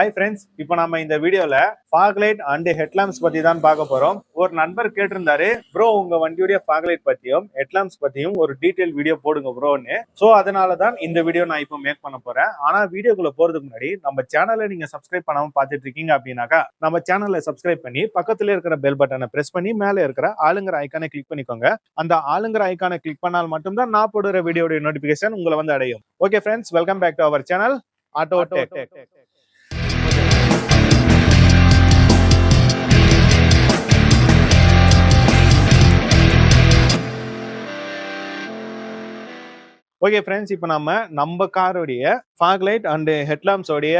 Hi friends இப்போ நம்ம இந்த வீடியோல ஃபாக்லைட் அண்ட் ஹெட்லாம்ப்ஸ் பத்தி தான் பார்க்க போறோம். ஒரு நண்பர் கேட்டிருந்தாரு ப்ரோ உங்க வண்டியுடைய ஃபாக்லைட் பத்தியும் ஹெட்லாம்ஸ் பத்தியும் ஒரு டீட்டெயில் வீடியோ போடுங்க ப்ரோன்னு ஸோ அதனால தான் இந்த வீடியோ நான் இப்போ மேக் பண்ண போறேன். ஆனா வீடியோக்குள்ள போறதுக்கு முன்னாடி நம்ம சேனலை நீங்க சப்ஸ்கிரைப் பண்ணாம பார்த்துட்டு இருக்கீங்க அப்படின்னாக்கா நம்ம சேனலை சப்ஸ்கிரைப் பண்ணி பக்கத்துல இருக்கிற பெல் பட்டனை பிரஸ் பண்ணி மேலே இருக்கிற ஆளுங்கிற ஐக்கானை கிளிக் பண்ணிக்கோங்க. அந்த ஆளுங்கிற ஐக்கானை கிளிக் பண்ணால் மட்டும்தான் நான் போடுற வீடியோடைய நோட்டிபிகேஷன் உங்களை வந்து அடையும். Okay friends welcome back to our channel auto tech okay friends இப்போ நம்ம நம்ம காரோடைய ஃபாக்லைட் அண்ட் ஹெட்லாம்ஸோடைய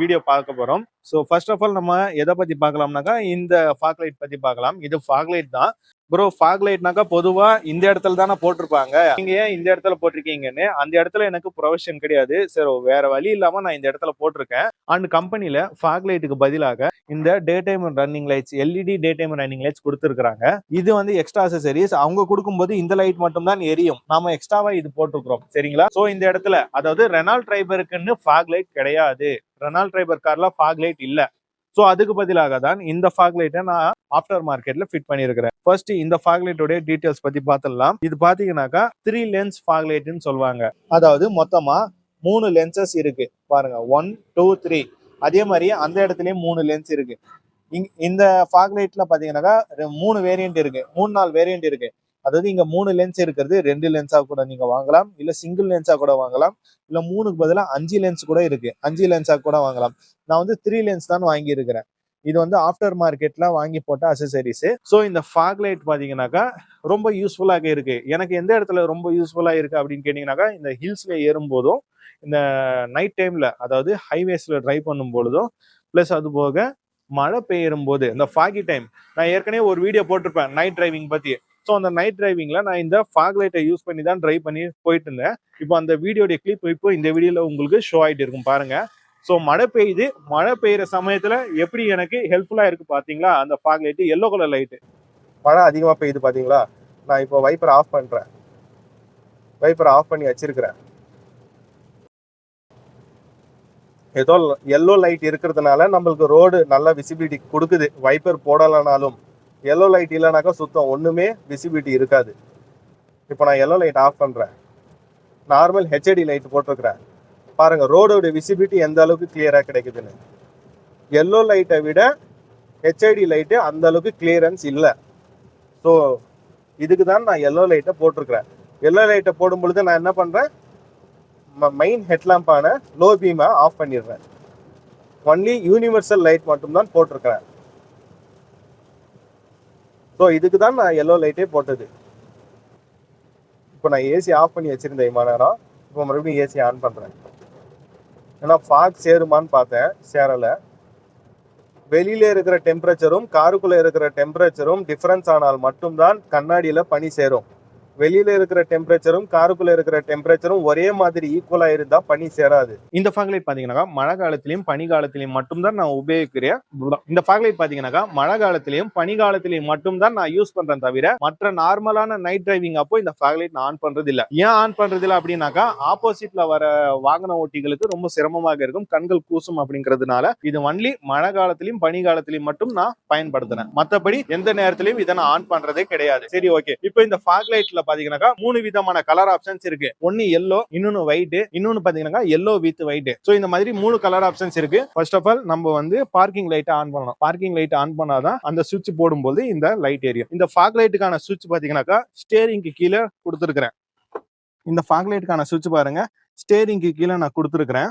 வீடியோ பார்க்க போறோம். ஸோ ஃபர்ஸ்ட் ஆஃப் ஆல் நம்ம எதை பத்தி பார்க்கலாம்னாக்கா இந்த ஃபாக்லைட் பத்தி பார்க்கலாம். இது ஃபாக்லைட் தான். ப்ரோ ஃபாக் லைட்னாக்கா பொதுவா இந்த இடத்துல தானே போட்டிருப்பாங்க. நீங்க ஏன் இந்த இடத்துல போட்டிருக்கீங்கன்னு அந்த இடத்துல எனக்கு ப்ரொஃபஷன் கிடையாது. சரி வேற வழி இல்லாம நான் இந்த இடத்துல போட்டிருக்கேன். அண்ட் கம்பெனில ஃபாக்லைட்டுக்கு பதிலாக இந்த day time running lights LED day time running lights கொடுத்துருக்காங்க இது வந்து எக்ஸ்ட்ரா அசசரிஸ் அவங்க கொடுக்கும்போது இந்த லைட் மட்டும் தான் எரியும். நாம எக்ஸ்ட்ராவா இது போட்டிருக்கிறோம். சரிங்களா? சோ இந்த இடத்துல அதாவது ரெனால் டிரைபருக்குன்னு ஃபாக் லைட் கிடையாது. ரெனால் டிரைபர் கார்ல ஃபாக் லைட் இல்ல. சோ அதுக்கு பதிலாக தான் இந்த ஃபாக் லைட்டை நான் ஆஃப்டர் மார்க்கெட்ல ஃபிட் பண்ணியிருக்கிறேன். ஃபர்ஸ்ட் இந்த ஃபாக் லைட்டோடைய டீடைல்ஸ் பத்தி பார்த்துடலாம். இது பாத்தீங்கன்னாக்கா த்ரீ லென்ஸ் ஃபாக் லைட்னு சொல்லுவாங்க. அதாவது மொத்தமா மூணு லென்சஸ் இருக்கு. பாருங்க ஒன் டூ த்ரீ அதே மாதிரி அந்த இடத்துலயும் மூணு லென்ஸ் இருக்கு. இந்த ஃபாக் லைட்ல பாத்தீங்கன்னாக்கா ரெ- மூணு வேரியன்ட் இருக்கு. மூணு நாலு வேரியன்ட் இருக்கு. அதாவது இங்க மூணு லென்ஸ் இருக்கிறது. ரெண்டு லென்ஸா கூட நீங்க வாங்கலாம். இல்ல சிங்கிள் லென்ஸா கூட வாங்கலாம். இல்ல மூணுக்கு பதிலாக அஞ்சு லென்ஸ் கூட இருக்கு. அஞ்சு லென்ஸா கூட வாங்கலாம். நான் வந்து த்ரீ லென்ஸ் தான் வாங்கி இருக்கிறேன் இது வந்து ஆஃப்டர் மார்க்கெட்ல வாங்கி போட்ட அசசரிஸ் ஸோ இந்த ஃபாக் லைட் பாத்தீங்கன்னாக்கா ரொம்ப யூஸ்ஃபுல்லாக இருக்கு. எனக்கு எந்த இடத்துல ரொம்ப யூஸ்ஃபுல்லா இருக்கு அப்படின்னு கேட்டீங்கன்னாக்கா இந்த ஹில்ஸ்ல ஏறும் போதும் இந்த நைட் டைம்ல அதாவது ஹைவேஸ்ல டிரைவ் பண்ணும் பொழுதும் ப்ளஸ் அது போக மழை பெய்யும் போது இந்த ஃபாகி டைம் நான் ஏற்கனவே ஒரு வீடியோ போட்டிருப்பேன் நைட் டிரைவிங் பத்தி. ஸோ அந்த நைட் டிரைவிங்ல நான் இந்த ஃபாக் லைட்டை யூஸ் பண்ணி தான் ட்ரைவ் பண்ணி போயிட்டு இருந்தேன் இப்போ அந்த வீடியோடைய கிளிப் இப்போ இந்த வீடியோல உங்களுக்கு ஷோ ஆகிட்டு இருக்கும் பாருங்க. ஸோ மழை பெய்யுது. மழை பெய்யுற சமயத்துல எப்படி எனக்கு ஹெல்ப்ஃபுல்லாக இருக்கு பார்த்தீங்களா அந்த fog light yellow colour light மழை அதிகமாக பெய்யுது பார்த்தீங்களா நான் இப்போ வைப்பரை ஆஃப் பண்ணுறேன் வைப்பரை ஆஃப் பண்ணி வச்சிருக்கிறேன். ஏதோ எல்லோ லைட் இருக்கிறதுனால நம்மளுக்கு ரோடு நல்ல விசிபிலிட்டி கொடுக்குது. வைப்பர் போடலைனாலும். எல்லோ லைட் இல்லைனாக்கா சுத்தம். ஒன்றுமே விசிபிலிட்டி இருக்காது. இப்போ நான் எல்லோ லைட் ஆஃப் பண்ணுறேன் நார்மல் ஹெச்ஐடி லைட் போட்டிருக்கிறேன். பாருங்கள் ரோடோட விசிபிலிட்டி எந்த அளவுக்கு கிளியராக கிடைக்குதுன்னு. எல்லோ லைட்டை விட ஹெச்ஐடி லைட்டு அந்த அளவுக்கு கிளியரன்ஸ் இல்லை. ஸோ இதுக்கு தான் நான் எல்லோ லைட்டை போட்டிருக்கிறேன். எல்லோ லைட்டை போடும் பொழுது நான் என்ன பண்ணுறேன் மெயின் ஹெட்லாம்பான லோ பீமை ஆஃப் பண்ணிடுறேன். ஒன்லி யூனிவர்சல் லைட் மட்டும்தான் போட்டிருக்கிறேன். ஸோ இதுக்கு தான் நான் எல்லோ லைட்டே போட்டது. இப்போ நான் ஏசி ஆஃப் பண்ணி வச்சிருந்தேன் இம்மா நேரம். இப்போ மறுபடியும் ஏசி ஆன் பண்ணுறேன் ஏன்னா ஃபாக் சேருமான்னு பார்த்தேன். சேரலை. வெளியில இருக்கிற டெம்பரேச்சரும் காருக்குள்ளே இருக்கிற டெம்பரேச்சரும் டிஃப்ரென்ஸ் ஆனால் மட்டும்தான் கண்ணாடியில் பனி சேரும். வெளியில இருக்கிற டெம்பரேச்சரும் காருக்குள்ள இருக்கிற டெம்பரேச்சரும் ஒரே மாதிரி ஈக்குவலா இருந்தா பனி சேராது. இந்த ஃபாக்லைட் பாத்தீங்கன்னாக்கா மழை காலத்திலயும் பனி காலத்திலயும் மட்டும்தான் நான் உபயோகிக்கிறேன் இந்த ஃபாக்லைட் பாத்தீங்கன்னாக்கா மழை காலத்திலயும் பனி காலத்திலயும் மட்டும்தான் நான் யூஸ் பண்றேன் தவிர மற்ற நார்மலான நைட் டிரைவிங் அப்போ இந்த ஃபாக்லைட் நான் ஆன் பண்றது இல்ல ஏன் ஆன் பண்றது இல்ல அப்படின்னாக்கா ஆப்போசிட்ல வர வாகன ஓட்டிகளுக்கு ரொம்ப சிரமமாக இருக்கும் கண்கள் கூசும் அப்படிங்கிறதுனால இது ஒன்லி மழை காலத்திலயும் பனி காலத்திலயும் மட்டும் நான் பயன்படுத்துறேன். மத்தபடி எந்த நேரத்திலயும் இதை நான் ஆன் பண்றதே கிடையாது. சரி ஓகே இப்போ இந்த ஃபாக்லைட்ல பாத்தீங்கன்னாக்கா மூணு விதமான கலர் ஆப்ஷன்ஸ் இருக்கு. ஒன்னு எல்லோ இன்னொன்னு ஒயிட் இன்னொன்னு பாத்தீங்கன்னா எல்லோ வித் ஒயிட் சோ இந்த மாதிரி மூணு கலர் ஆப்ஷன்ஸ் இருக்கு. ஃபர்ஸ்ட் ஆஃப் ஆல் நம்ம வந்து பார்க்கிங் லைட் ஆன் பண்ணணும். பார்க்கிங் லைட் ஆன் பண்ணாதான் அந்த சுவிட்ச் போடும்போது இந்த லைட் எரியும். இந்த ஃபாக் லைட்டுக்கான சுவிட்ச் பாத்தீங்கன்னாக்கா ஸ்டேரிங்க்கு கீழே கொடுத்துருக்கிறேன். இந்த ஃபாக் லைட்டுக்கான சுவிட்ச் பாருங்க. ஸ்டேரிங்க்கு கீழே நான் கொடுத்துருக்கிறேன்.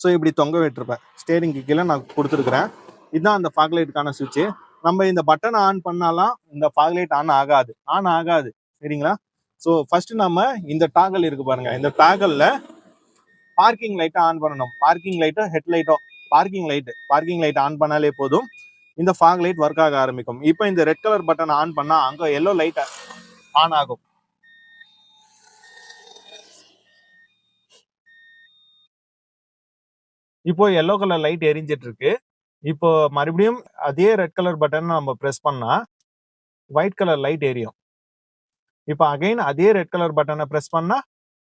ஸோ இப்படி தொங்க விட்டுருப்பேன். ஸ்டேரிங்க்கு கீழே நான் கொடுத்துருக்கிறேன். இதுதான் அந்த ஃபாக் லைட்டுக்கான சுவிட்சு நம்ம இந்த பட்டனை ஆன் பண்ணாலாம் இந்த ஃபாக் லைட் ஆன் ஆகாது. ஆன் ஆகாது. சரிங்களா? ஸோ ஃபர்ஸ்ட் நம்ம இந்த டாகல் இருக்கு பாருங்க. இந்த டாகல்ல பார்க்கிங் லைட்டை ஆன் பண்ணணும். பார்க்கிங் லைட்டோ head லைட்டோ parking light parking light on பண்ணாலே போதும். இந்த ஃபாக் லைட் ஒர்க் ஆக ஆரம்பிக்கும். இப்போ இந்த ரெட் கலர் பட்டன் ஆன் பண்ணால் அங்கே எல்லோ லைட் ஆன் ஆகும். இப்போ எல்லோ கலர் லைட் எரிஞ்சிட்டு இருக்கு. இப்போ மறுபடியும் அதே ரெட் கலர் பட்டன் நம்ம ப்ரெஸ் பண்ணா ஒயிட் கலர் லைட் எரியும். இப்போ அகைன் அதே ரெட் கலர் பட்டனை ப்ரெஸ் பண்ணா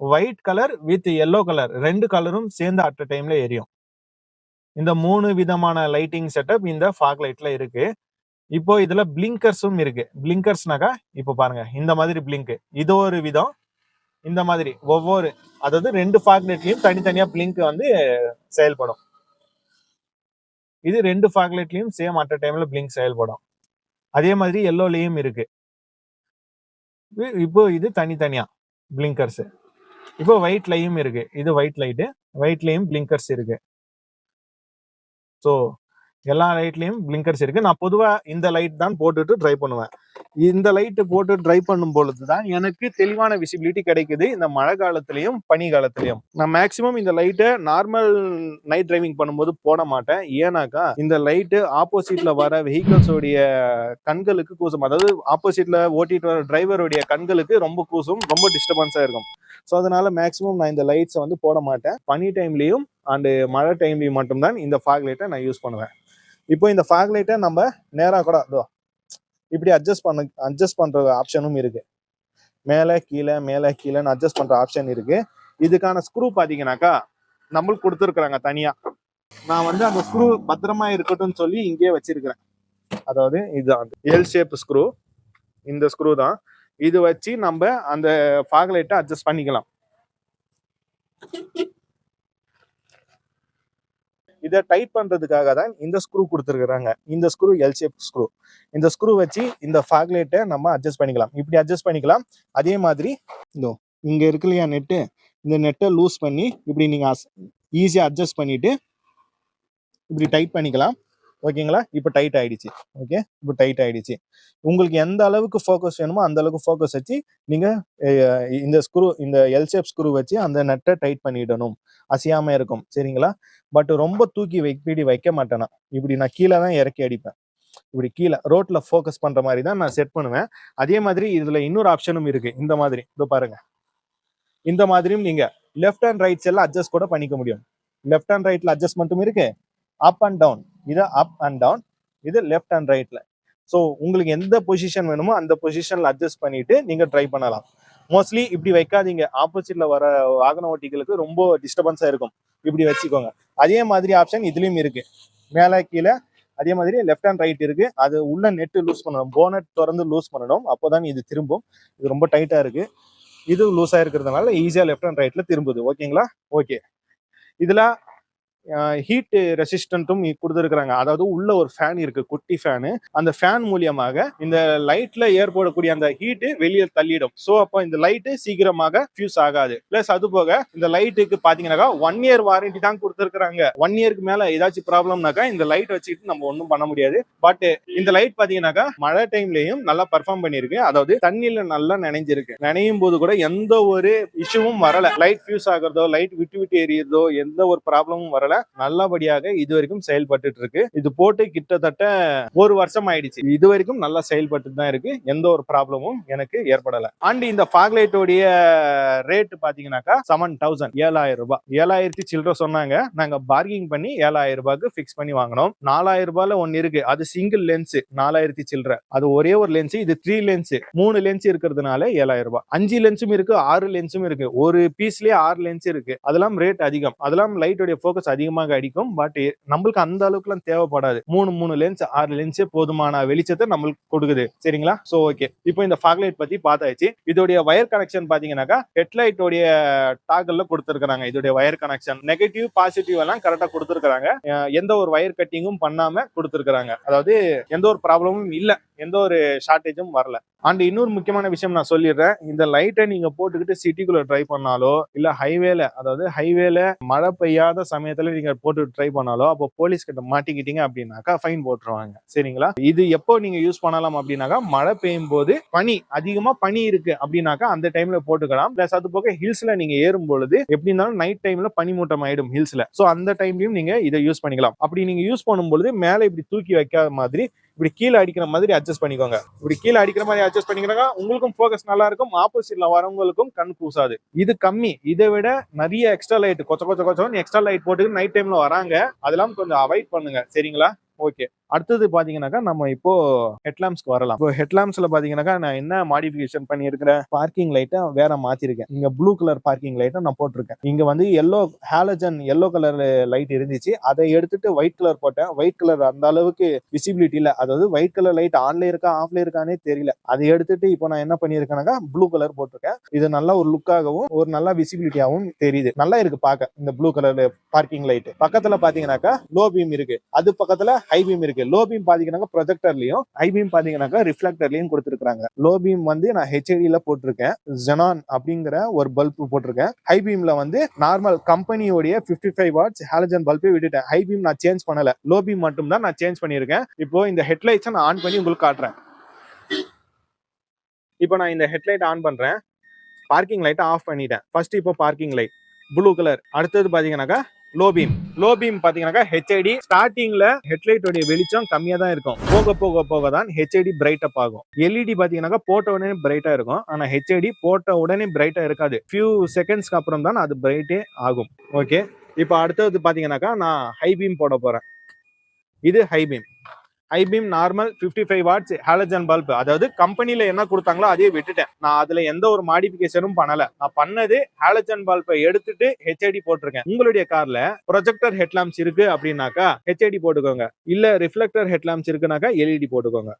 white colour with yellow colour ரெண்டு கலரும் சேர்ந்து அட் டைம்ல எரியும். இந்த மூணு விதமான லைட்டிங் செட்டப் இந்த ஃபாக் லைட்ல இருக்கு. இப்போ இதுல பிளிங்கர்ஸும் இருக்கு. பிளிங்கர்ஸ்னாக்கா இப்போ பாருங்க இந்த மாதிரி பிளிங்க் இது ஒரு விதம். இந்த மாதிரி ஒவ்வொரு அதாவது ரெண்டு ஃபாக் லைட்லயும் தனித்தனியா பிளிங்க் வந்து செயல்படும். இது ரெண்டு ஃபாக்லேட்லயும் சேம் அட் டைம்ல பிளிங்க் செயல்படும். அதே மாதிரி எல்லோலையும் இருக்கு. இப்போ இது தனித்தனியா பிளிங்கர்ஸ் இப்போ ஒயிட் லையும் இருக்கு. இது ஒயிட் லைட்டு ஒயிட்லையும் பிளிங்கர்ஸ் இருக்கு. ஸோ எல்லா லைட்லேயும் பிளிங்கர்ஸ் இருக்குது நான் பொதுவாக இந்த லைட் தான் போட்டுட்டு ட்ரை பண்ணுவேன். இந்த லைட்டு போட்டு ட்ரை பண்ணும் பொழுது தான் எனக்கு தெளிவான விசிபிலிட்டி கிடைக்குது இந்த மழை காலத்துலேயும் பனி காலத்துலேயும். நான் மேக்ஸிமம் இந்த லைட்டை நார்மல் நைட் டிரைவிங் பண்ணும்போது போட மாட்டேன். ஏன்னாக்கா இந்த லைட்டு ஆப்போசிட்ல வர வெஹிக்கிள்ஸோடைய கண்களுக்கு கூசும். அதாவது ஆப்போசிட்ல ஓட்டிட்டு வர டிரைவருடைய கண்களுக்கு ரொம்ப கூசும் ரொம்ப டிஸ்டர்பன்ஸாக இருக்கும். ஸோ அதனால மேக்ஸிமம் நான் இந்த லைட்ஸை வந்து போட மாட்டேன். பனி டைம்லேயும் அண்டு மழை டைம்லேயும் மட்டும்தான் இந்த ஃபாக் லைட்டை நான் யூஸ் பண்ணுவேன். இப்போ இந்த ஃபாக் லைட்டை நம்ம நேராக கூட இதோ இப்படி அட்ஜஸ்ட் பண்ண அட்ஜஸ்ட் பண்ணுற ஆப்ஷனும் இருக்கு. மேலே கீழே மேலே கீழேன்னு அட்ஜஸ்ட் பண்ணுற ஆப்ஷன் இருக்கு. இதுக்கான ஸ்க்ரூ பார்த்தீங்கன்னாக்கா நம்மளுக்கு கொடுத்துருக்குறாங்க தனியாக நான் வந்து அந்த ஸ்க்ரூ பத்திரமா இருக்கட்டும்னு சொல்லி இங்கேயே வச்சிருக்கிறேன். அதாவது இதுதான் எல் ஷேப் ஸ்க்ரூ இந்த ஸ்க்ரூ தான். இது வச்சு நம்ம அந்த ஃபாக் லைட்டை அட்ஜஸ்ட் பண்ணிக்கலாம். இதை டைட் பண்ணுறதுக்காக தான் இந்த ஸ்க்ரூ கொடுத்துருக்குறாங்க. இந்த ஸ்க்ரூ எல் ஷேப் ஸ்க்ரூ இந்த ஸ்க்ரூ வச்சு இந்த ஃபாக்லேட்டை நம்ம அட்ஜஸ்ட் பண்ணிக்கலாம். இப்படி அட்ஜஸ்ட் பண்ணிக்கலாம். அதே மாதிரி இதோ இங்கே இருக்கு இல்லையா நெட்டு இந்த நெட்டை லூஸ் பண்ணி இப்படி நீங்கள் ஈஸியாக அட்ஜஸ்ட் பண்ணிவிட்டு இப்படி டைட் பண்ணிக்கலாம். ஓகேங்களா? இப்போ டைட் ஆயிடுச்சு. ஓகே? இப்போ டைட் ஆயிடுச்சு. உங்களுக்கு எந்த அளவுக்கு ஃபோக்கஸ் வேணுமோ அந்த அளவுக்கு ஃபோக்கஸ் வச்சு நீங்கள் இந்த ஸ்க்ரூ இந்த எல்ஷேப் ஸ்க்ரூ வச்சு அந்த நெட்டை டைட் பண்ணிடணும். அசையாமல் இருக்கும். சரிங்களா? பட் ரொம்ப தூக்கி வை வைக்க மாட்டேனா. இப்படி நான் கீழே தான் இறக்கி அடிப்பேன். இப்படி கீழே ரோட்ல ஃபோக்கஸ் பண்ற மாதிரி தான் நான் செட் பண்ணுவேன். அதே மாதிரி இதுல இன்னொரு ஆப்ஷனும் இருக்கு. இந்த மாதிரி. இதோ பாருங்க. இந்த மாதிரியும் நீங்க லெஃப்ட் அண்ட் ரைட்ஸ் எல்லாம் அட்ஜஸ்ட் கூட பண்ணிக்க முடியும். லெஃப்ட் அண்ட் ரைட்ல அட்ஜஸ்ட்மெண்ட்டும் இருக்கு. அப் அண்ட் டவுன் இது அப் அண்ட் டவுன் இது லெஃப்ட் அண்ட் ரைட்ல ஸோ உங்களுக்கு எந்த பொசிஷன் வேணுமோ அந்த பொசிஷன்ல அட்ஜஸ்ட் பண்ணிட்டு நீங்க ட்ரை பண்ணலாம். மோஸ்ட்லி இப்படி வைக்காதீங்க. ஆப்போசிட்ல வர வாகன ஓட்டிகளுக்கு ரொம்ப டிஸ்டர்பன்ஸா இருக்கும். இப்படி வச்சுக்கோங்க. அதே மாதிரி ஆப்ஷன் இதுலயும் இருக்கு. மேலே கீழே அதே மாதிரி லெஃப்ட் அண்ட் ரைட் இருக்கு. அது உள்ள நெட் லூஸ் பண்ணணும். போனட் திறந்து லூஸ் பண்ணணும். அப்போதான் இது திரும்பும். இது ரொம்ப டைட்டா இருக்கு. இது லூஸா இருக்கிறதுனால ஈஸியா லெஃப்ட் அண்ட் ரைட்ல திரும்புது. ஓகேங்களா ஓகே இதுல ஹீட் ரெசிஸ்டன்ட்டும் கொடுத்துருக்குறாங்க. அதாவது உள்ள ஒரு ஃபேன் இருக்கு குட்டி ஃபேனு அந்த ஃபேன் மூலியமாக இந்த லைட்ல ஏற்படக்கூடிய அந்த ஹீட்டு வெளியே தள்ளிடும். ஸோ அப்போ இந்த லைட்டு சீக்கிரமாக ஃபியூஸ் ஆகாது. பிளஸ் அது போக இந்த லைட்டுக்கு பாத்தீங்கன்னாக்கா ஒன் இயர் வாரண்டி தான் கொடுத்துருக்காங்க ஒன் இயருக்கு மேல ஏதாச்சும் ப்ராப்ளம்னாக்கா இந்த லைட் வச்சுக்கிட்டு நம்ம ஒன்றும் பண்ண முடியாது. பட் இந்த லைட் பாத்தீங்கன்னாக்கா மழை டைம்லயும் நல்லா பர்ஃபார்ம் பண்ணிருக்கு அதாவது தண்ணியில நல்லா நினைஞ்சிருக்கு. நினையும் போது கூட எந்த ஒரு இஷ்யூவும் வரல. லைட் ஃபியூஸ் ஆகுறதோ லைட் விட்டு விட்டு எரியறதோ எந்த ஒரு ப்ராப்ளமும் வரல. நல்லபடியாக இது வரைக்கும் செயல்பட்டு இருக்கு இது போட்டு கிட்டத்தட்ட ஒரு வருஷம் ஆயிடுச்சு. இது வரைக்கும் நல்லா செயல்பட்டு தான் இருக்கு. எந்த ஒரு ப்ராப்ளமும் எனக்கு ஏற்படல. அண்ட் இந்த ஃபாக்லைட்டோடைய ரேட் பாத்தீங்கன்னாக்கா செவன் தௌசண்ட் ஏழாயிரம் ரூபாய். ஏழாயிரத்தி சில்லற சொன்னாங்க. நாங்க பார்கிங் பண்ணி ஏழாயிரம் ரூபாய்க்கு ஃபிக்ஸ் பண்ணி வாங்கினோம். நாலாயிரம் ரூபாயில ஒன்னு இருக்கு. அது சிங்கிள் லென்ஸ் நாலாயிரத்தி சில்லற. அது ஒரே ஒரு லென்ஸ் இது த்ரீ லென்ஸ் மூணு லென்ஸ் இருக்கிறதுனால ஏழாயிரம் ரூபாய். அஞ்சு லென்ஸும் இருக்கு ஆறு லென்ஸும் இருக்கு. ஒரு பீஸ்லயே ஆறு லென்ஸ் இருக்கு. அதெல்லாம் ரேட் அதிகம். அதெல்லாம் லைட்டோடைய ஃபோக்கஸ் அதிகமாக அடிக்கும். பட் நம்மளுக்கு அந்த அளவுக்குலாம் தேவைப்படாது. மூணு மூணு லென்ஸ் ஆறு லென்ஸே போதுமான வெளிச்சத்தை நம்மளுக்கு கொடுக்குது. சரிங்களா? ஸோ ஓகே இப்போ இந்த ஃபாக்லைட் பத்தி பார்த்தாச்சு. இதோடைய ஒயர் கனெக்ஷன் பாத்தீங்கன்னாக்கா ஹெட்லைட்டோடைய டாகல்ல கொடுத்துருக்காங்க இதோடைய ஒயர் கனெக்ஷன் நெகட்டிவ் பாசிட்டிவ் எல்லாம் கரெக்டா கொடுத்துருக்காங்க எந்த ஒரு ஒயர் கட்டிங்கும் பண்ணாம கொடுத்துருக்காங்க அதாவது எந்த ஒரு ப்ராப்ளமும் இல்லை. எந்த ஒரு ஷார்டேஜும் வரல. அண்ட் இன்னொரு முக்கியமான விஷயம் நான் சொல்லிடுறேன். இந்த லைட்டை நீங்க போட்டுக்கிட்டு சிட்டிக்குள்ள ட்ரை பண்ணாலோ இல்ல ஹைவேல அதாவது ஹைவேல மழை பெய்யாத சமயத்துல நீங்க போட்டு ட்ரை பண்ணாலோ அப்போ போலீஸ் கிட்ட மாட்டிக்கிட்டீங்க அப்படின்னாக்கா ஃபைன் போட்டுருவாங்க. சரிங்களா? இது எப்போ நீங்க யூஸ் பண்ணலாம் அப்படின்னாக்கா மழை பெய்யும் போது பனி அதிகமா பனி இருக்கு அப்படின்னாக்கா அந்த டைம்ல போட்டுக்கலாம். பிளஸ் அது போக ஹில்ஸ்ல நீங்க ஏறும் பொழுது எப்படி இருந்தாலும் நைட் டைம்ல பனிமூட்டம் ஆயிடும் ஹில்ஸ்ல சோ அந்த டைம்லயும் நீங்க இதை யூஸ் பண்ணிக்கலாம். அப்படி நீங்க யூஸ் பண்ணும் பொழுது இப்படி தூக்கி வைக்காத மாதிரி இப்படி கீழே அடிக்கிற மாதிரி அட்ஜஸ்ட் பண்ணிக்கோங்க. இப்படி கீழே அடிக்கிற மாதிரி அட்ஜஸ்ட் பண்ணிக்கிறாங்க உங்களுக்கும் ஃபோக்கஸ் நல்லா இருக்கும். ஆப்போசிட்ல வரவங்களுக்கும் கண் கூசாது. இது கம்மி. இதை விட நிறைய எக்ஸ்ட்ரா லைட் கொச்ச கொச்ச கொச்சம் எக்ஸ்ட்ரா லைட் போட்டு நைட் டைம்ல வராங்க. அதெல்லாம் கொஞ்சம் அவாய்ட் பண்ணுங்க. சரிங்களா? ஓகே அடுத்தது பாத்தீங்கன்னாக்கா நம்ம இப்போ ஹெட்லாம்ஸ்க்கு வரலாம். இப்போ ஹெட்லாம்ஸ்ல பாத்தீங்கன்னாக்கா நான் என்ன மாடிஃபிகேஷன் பண்ணியிருக்கிறேன்? பார்க்கிங் லைட்டை வேற மாத்திருக்கேன். இங்க ப்ளூ கலர் பார்க்கிங் லைட்டை நான் போட்டிருக்கேன். இங்க வந்து yellow halogen yellow colour light இருந்துச்சு. அதை எடுத்துட்டு ஒயிட் கலர் போட்டேன். ஒயிட் கலர் அந்த அளவுக்கு விசிபிலிட்டி இல்ல. அதாவது ஒயிட் கலர் லைட் ஆன்ல இருக்கா ஆஃப்ல இருக்கானே தெரியல. அதை எடுத்துட்டு இப்போ நான் என்ன பண்ணியிருக்கேனாக்கா ப்ளூ கலர் போட்டிருக்கேன். இது நல்லா ஒரு லுக்காகவும் ஒரு நல்ல விசிபிலிட்டியாகவும் தெரியுது. நல்லா இருக்கு பார்க்க இந்த ப்ளூ கலர் பார்க்கிங் லைட் பக்கத்துல பாத்தீங்கன்னாக்கா லோ பீம் இருக்கு. அது பக்கத்துல ஹை பீம் இருக்கு. லோ பீம் பாத்தீங்கன்னாக்கா ப்ரொஜெக்டர்லயும் ஹை பீம் பாத்தீங்கன்னாக்கா ரிஃப்ளெக்டர்லயும் கொடுத்துருக்காங்க லோ பீம் வந்து நான் ஹெச்ஐடில போட்டிருக்கேன். ஜெனான் அப்படிங்கிற ஒரு பல்ப் போட்டிருக்கேன். ஹை பீம்ல வந்து நார்மல் கம்பெனியோடைய 55 ஃபைவ் வாட்ஸ் ஹாலஜன் பல்பே விட்டுட்டேன். ஹை பீம் நான் சேஞ்ச் பண்ணல. லோ பீம் மட்டும் தான் நான் சேஞ்ச் பண்ணியிருக்கேன். இப்போ இந்த ஹெட்லைட்ஸை நான் ஆன் பண்ணி உங்களுக்கு காட்டுறேன். இப்போ நான் இந்த ஹெட்லைட் ஆன் பண்றேன். பார்க்கிங் லைட்டை ஆஃப் பண்ணிட்டேன். ஃபர்ஸ்ட் இப்போ பார்க்கிங் லைட் ப்ளூ கலர் அடுத்தது பாத்தீங்கன்னாக்கா லோ பீம் லோ பீம் பாத்தீங்கன்னாக்கா ஹெச்ஐடி ஸ்டார்டிங்ல ஹெட்லைட்டோடைய வெளிச்சம் கம்மியா தான் இருக்கும். போக போக போக தான் ஹெச்ஐடி பிரைட் அப் ஆகும். எல்இடி பாத்தீங்கன்னாக்கா போட்ட உடனே பிரைட்டா இருக்கும். ஆனா ஹெச்ஐடி போட்ட உடனே பிரைட்டா இருக்காது. ஃபியூ செகண்ட்ஸ்க்கு அப்புறம் தான் அது பிரைட்டே ஆகும். ஓகே இப்போ அடுத்தது பாத்தீங்கன்னாக்கா நான் ஹை பீம் போட போறேன். இது high beam high normal 55 five watts halogen bulb அதாவது கம்பெனியில என்ன கொடுத்தாங்களோ அதையே விட்டுட்டேன். நான் அதுல எந்த ஒரு மாடிஃபிகேஷனும் பண்ணல. நான் பண்ணது ஹாலஜன் பல்பை எடுத்துட்டு ஹெச்ஐடி போட்டிருக்கேன். உங்களுடைய கார்ல ப்ரொஜெக்டர் ஹெட்லாம்ஸ் இருக்கு அப்படின்னாக்கா ஹெச்ஐடி போட்டுக்கோங்க. இல்ல ரிஃப்ளெக்டர் ஹெட்லாம்ஸ் இருக்குனாக்கா எல்இடி போட்டுக்கோங்க.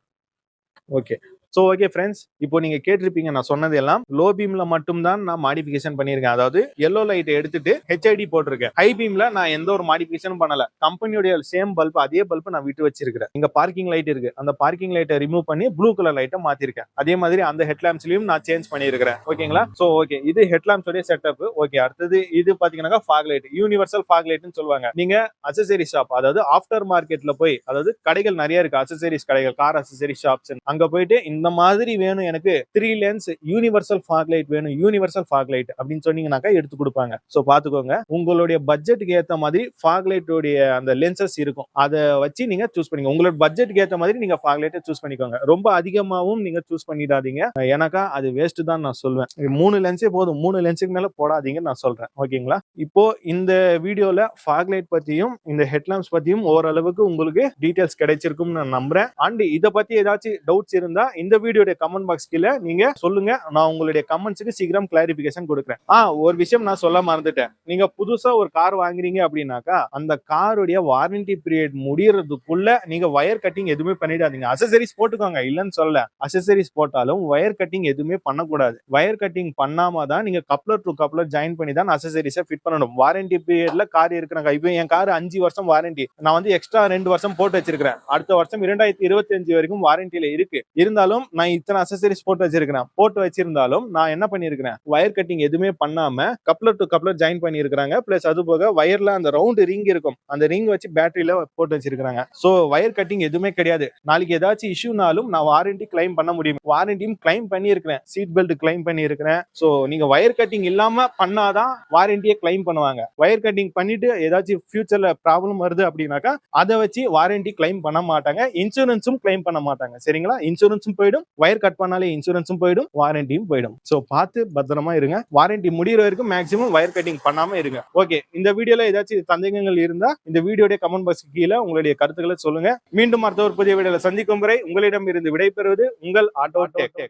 ஓகே ஸோ ஓகே ஃப்ரெண்ட்ஸ் இப்போ நீங்க கேட்டிருப்பீங்க நான் சொன்னது எல்லாம் லோ பீம்ல மட்டும் தான் நான் மாடிஃபிகேஷன் பண்ணியிருக்கேன். அதாவது எல்லோ லைட்டை எடுத்துட்டு ஹெச்ஐடி போட்டிருக்கேன். ஹை பீம்ல நான் எந்த ஒரு மாடிஃபிகேஷனும் பண்ணல. கம்பெனியோட சேம் பல்ப் அதே பல்ப் நான் விட்டு வச்சிருக்கிறேன். இங்க பார்க்கிங் லைட் இருக்கு. அந்த பார்க்கிங் லைட்டை ரிமூவ் பண்ணி ப்ளூ கலர் லைட்டை மாத்திருக்கேன். அதே மாதிரி அந்த ஹெட்லாம்ப்ஸ்லயும் நான் சேஞ்ச் பண்ணியிருக்கிறேன். ஓகேங்களா ஸோ ஓகே இது ஹெட்லாம்ப்ஸோட செட்டப் ஓகே அடுத்தது இது பாத்தீங்கன்னா ஃபாக் லைட் யூனிவர்சல் ஃபாக் லைட்னு சொல்லுவாங்க. நீங்க அசசரி ஷாப் அதாவது ஆஃப்டர் மார்க்கெட்ல போய் அதாவது கடைகள் நிறைய இருக்கு. அசசரிஸ் கடைகள் கார் அசசரி ஷாப்ஸ் அங்க போயிட்டு இந்த இந்த மாதிரி வேணும் எனக்கு three lens universal fog light வேணும் யூனிவர்சல் ஃபாக் லைட் அப்படின்னு சொன்னீங்கன்னாக்கா எடுத்து கொடுப்பாங்க. ஸோ பார்த்துக்கோங்க. உங்களுடைய பட்ஜெட்டுக்கு ஏற்ற மாதிரி ஃபாக் லைட்டோடைய அந்த லென்சஸ் இருக்கும். அதை வச்சு நீங்க சூஸ் பண்ணிக்கோங்க. உங்களோட பட்ஜெட்டுக்கு ஏற்ற மாதிரி நீங்க ஃபாக் லைட்டை சூஸ் பண்ணிக்கோங்க. ரொம்ப அதிகமாகவும் நீங்க சூஸ் பண்ணிடாதீங்க. எனக்கா அது வேஸ்ட் தான் நான் சொல்வேன். மூணு லென்ஸே போதும். மூணு லென்ஸுக்கு மேல போடாதீங்கன்னு நான் சொல்றேன். ஓகேங்களா? இப்போ இந்த வீடியோல ஃபாக்லைட் பத்தியும் இந்த ஹெட்லாம்ப்ஸ் பத்தியும் ஓரளவுக்கு உங்களுக்கு டீடைல்ஸ் கிடைச்சிருக்கும்னு நான் நம்புறேன். அண்ட் இதை பத்தி ஏதாச்சும் டவுட்ஸ் இருந்தா இந்த இந்த வீடியோட கமெண்ட் பாக்ஸ் கீழே நீங்க சொல்லுங்க. நான் உங்களுடைய கமெண்ட்ஸுக்கு சீக்கிரம் கிளாரிபிகேஷன் கொடுக்குறேன். ஆ ஒரு விஷயம் நான் சொல்ல மறந்துட்டேன். நீங்க புதுசா ஒரு கார் வாங்குறீங்க அப்படின்னாக்கா அந்த காருடைய வாரண்டி பீரியட் முடியறதுக்குள்ள நீங்க ஒயர் கட்டிங் எதுவுமே பண்ணிடாதீங்க. அசசரிஸ் போட்டுக்கோங்க. இல்லைன்னு சொல்ல அசசரிஸ் போட்டாலும் ஒயர் கட்டிங் எதுவுமே பண்ணக்கூடாது. வயர் கட்டிங் பண்ணாம தான் நீங்க கப்ளர் டு கப்ளர் ஜாயின் பண்ணி தான் அசசரிஸை ஃபிட் பண்ணணும். வாரண்டி பீரியட்ல கார் இருக்கிறாங்க. இப்போ என் கார் அஞ்சு வருஷம் வாரண்டி நான் வந்து எக்ஸ்ட்ரா ரெண்டு வருஷம் போட்டு வச்சிருக்கிறேன். அடுத்த வருஷம் இரண்டாயிரத்தி இருபத்தி அஞ்சு வரைக்கும் வாரண்டியில இருக்கு. இருந்தாலும் நான் இத்தனை அசசரிஸ் போட்டு வச்சிருக்கிறேன். போட்டு வச்சிருந்தாலும் நான் என்ன பண்ணிருக்கிறேன் வயர் கட்டிங் எதுவுமே பண்ணாம கப்ளர் டு கப்ளர் ஜாயின் பண்ணிருக்கிறாங்க பிளஸ் அது போக வயர்ல அந்த ரவுண்ட் ரிங் இருக்கும். அந்த ரிங் வச்சு பேட்டரியில போட்டு வச்சிருக்காங்க சோ வயர் கட்டிங் எதுவுமே கிடையாது. நாளைக்கு ஏதாச்சும் இஷ்யூனாலும் நான் வாரண்டி கிளைம் பண்ண முடியும். வாரண்டியும் கிளைம் பண்ணியிருக்கிறேன். சீட் பெல்ட் கிளைம் பண்ணியிருக்கிறேன். சோ நீங்க வயர் கட்டிங் இல்லாம பண்ணாதான் வாரண்டியை கிளைம் பண்ணுவாங்க. வயர் கட்டிங் பண்ணிட்டு ஏதாச்சும் ஃபியூச்சர்ல ப்ராப்ளம் வருது அப்படின்னாக்கா அதை வச்சு வாரண்டி கிளைம் பண்ண மாட்டாங்க. இன்சூரன்ஸும் கிளைம் பண்ண மாட்டாங்க. சரிங்களா? இன்சூரன்ஸும் போயிடும் ஒயர் கட் பண்ணாலே இன்சூரன்ஸும் போயிடும் வாரண்டியும் போயிடும். சோ பார்த்து பத்திரமா இருங்க. வாரண்டி முடிகிற வரைக்கும் மேக்ஸிமம் ஒயர் கட்டிங் பண்ணாம இருங்க. ஓகே இந்த வீடியோல ஏதாச்சும் சந்தேகங்கள் இருந்தா இந்த வீடியோடைய கமெண்ட் பாக்ஸ் கீழே உங்களுடைய கருத்துக்களை சொல்லுங்க. மீண்டும் அடுத்த ஒரு புதிய வீடியோல சந்திக்கும் வரை உங்களிடம் இருந்து விடைபெறுவது உங்கள் ஆட்டோ டெக்